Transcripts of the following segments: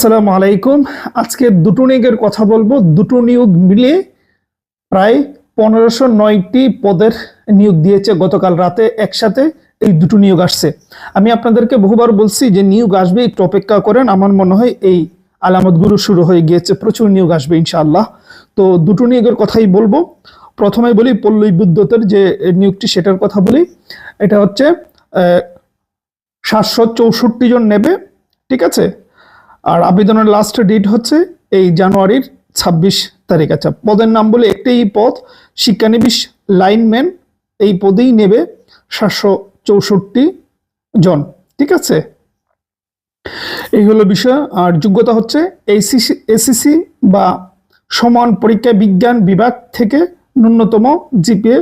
আসসালামু আলাইকুম। আজকে দুটো নিয়োগের কথা বলব। দুটো নিয়োগ মিলিয়ে প্রায় পনেরোশো নয়টি পদের নিয়োগ দিয়েছে গতকাল রাতে একসাথে এই দুটো নিয়োগ আসছে। আমি আপনাদেরকে বহুবার বলছি যে নিয়োগ আসবে, একটু অপেক্ষা করেন। আমার মনে হয় এই আলামতগুলো শুরু হয়ে গিয়েছে। প্রচুর নিয়োগ আসবে, ইনশাআল্লাহ। তো দুটো নিয়োগের কথাই বলব। প্রথমে বলি পল্লী বিদ্যুতের যে নিয়োগটি, সেটার কথা বলি। এটা হচ্ছে সাতশো চৌষট্টি জন নেবে, ঠিক আছে? আর আবেদনের লাস্ট ডেট হচ্ছে এই জানুয়ারির ছাব্বিশ তারিখ। আচ্ছা পদের নাম বলে একটাই পদ, শিক্ষানবিশ লাইনম্যান, এই পদেই নেবে সাতশো চৌষট্টি জন, ঠিক আছে? এই হলো বিষয়। আর যোগ্যতা হচ্ছে এইসিসি এসিসি বা সমান পরীক্ষা বিজ্ঞান বিভাগ থেকে ন্যূনতম জিপিএ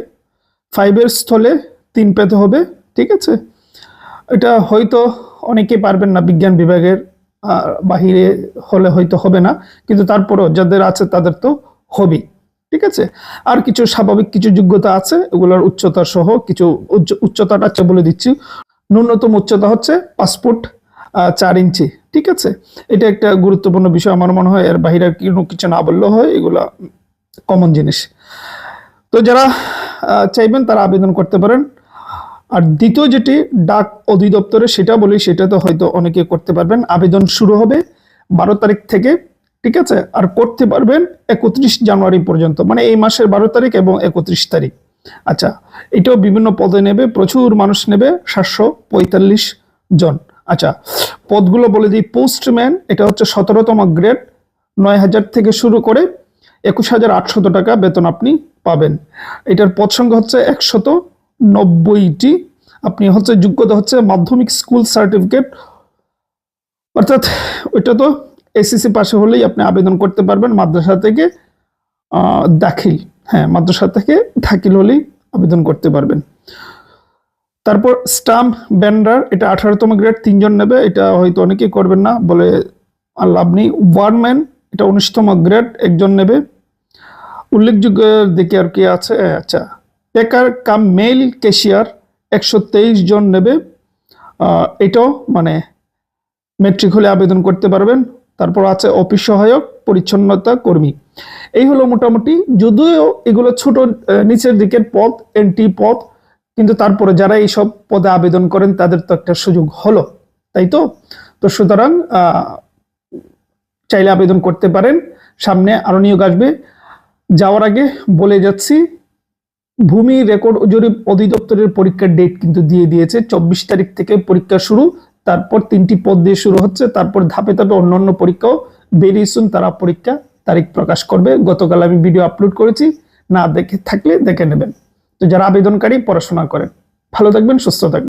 ফাইভের স্থলে তিন পেতে হবে, ঠিক আছে? এটা হয়তো অনেকে পারবেন না বিজ্ঞান বিভাগের বাহিরে হলে হয়তো হবে না, কিন্তু তারপরও যাদের আছে তাদের তো হবেই, ঠিক আছে? আর কিছু স্বাভাবিক কিছু যোগ্যতা আছে, এগুলোর উচ্চতা সহ কিছু উচ্চ- উচ্চতাটা বলে দিচ্ছি। ন্যূনতম উচ্চতা হচ্ছে পাসপোর্ট চার ইঞ্চি, ঠিক আছে? এটা একটা গুরুত্বপূর্ণ বিষয় আমার মনে হয়, এর বাহিরে কোনো কিছু না বললেও হয়, এগুলা কমন জিনিস। তো যারা চাইবেন তারা আবেদন করতে পারেন। আর দ্বিতীয় যেটি ডাক অধিদপ্তরে, সেটা বলি, সেটা তো হয়তো অনেকে করতে পারবেন। আবেদন শুরু হবে বারো তারিখ থেকে, ঠিক আছে? আর করতে পারবেন একত্রিশ জানুয়ারি পর্যন্ত মানে এই মাসের বারো তারিখ এবং একত্রিশ তারিখ। আচ্ছা এটাও বিভিন্ন পদে নেবে, প্রচুর মানুষ নেবে, সাতশো পঁয়তাল্লিশ জন। আচ্ছা পদগুলো বলে দিই, পোস্টম্যান, এটা হচ্ছে সতেরোতম গ্রেড, নয় হাজার থেকে শুরু করে একুশ হাজার আটশত টাকা বেতন আপনি পাবেন। এটার পদ সংখ্যা হচ্ছে একশত নব্বইটি। আপনি হচ্ছে যোগ্যতা হচ্ছে মাধ্যমিক স্কুল সার্টিফিকেট। অর্থাৎ ওইটা তো এসএসসি পাশে হলেই আপনি আবেদন করতে পারবেন মাদ্রাসা থেকে দাখিল। হ্যাঁ মাদ্রাসা থেকে দাখিল হলেই আবেদন করতে পারবেন। তারপর স্টাম্প ব্যান্ডার, এটা আঠারোতম গ্রেড তিনজন নেবে, এটা হয়তো অনেকেই করবেন না, বলে আর লাভ নেই। ওয়ারম্যান, এটা উনিশতম গ্রেড একজন নেবে। উল্লেখযোগ্য দিকে আর কি আছে? আচ্ছা। পেকার কাম মেল ক্যাশিয়ার একশো তেইশ জন নেবে। এটাও মানে মেট্রিক হলে আবেদন করতে পারবেন। তারপর আছে অফিস সহায়ক, পরিচ্ছন্নতা কর্মী। এই হলো মোটামুটি। যদিও এগুলো ছোট নিচের দিকের পদ এনটি পদ, কিন্তু তারপরে যারা এইসব পদে আবেদন করেন, তাদের তো একটা সুযোগ হলো, তাই তো? তো সুতরাং চাইলে আবেদন করতে পারেন। সামনে আরও নিয়োগ আসবে। যাওয়ার আগে বলে যাচ্ছি ভূমি রেকর্ড জরিপ অধিদপ্তরের পরীক্ষার ডেট কিন্তু দিয়ে দিয়েছে। চব্বিশ তারিখ থেকে পরীক্ষা শুরু, তারপর তিনটি পদ দিয়ে শুরু হচ্ছে, তারপর ধাপে ধাপে অন্যান্য পরীক্ষাও বেরিয়ে শুন তারা পরীক্ষা তারিখ প্রকাশ করবে। গতকাল আমি ভিডিও আপলোড করেছি, না দেখে থাকলে দেখে নেবেন। তো যারা আবেদনকারী, পড়াশোনা করেন। ভালো থাকবেন, সুস্থ থাকবেন।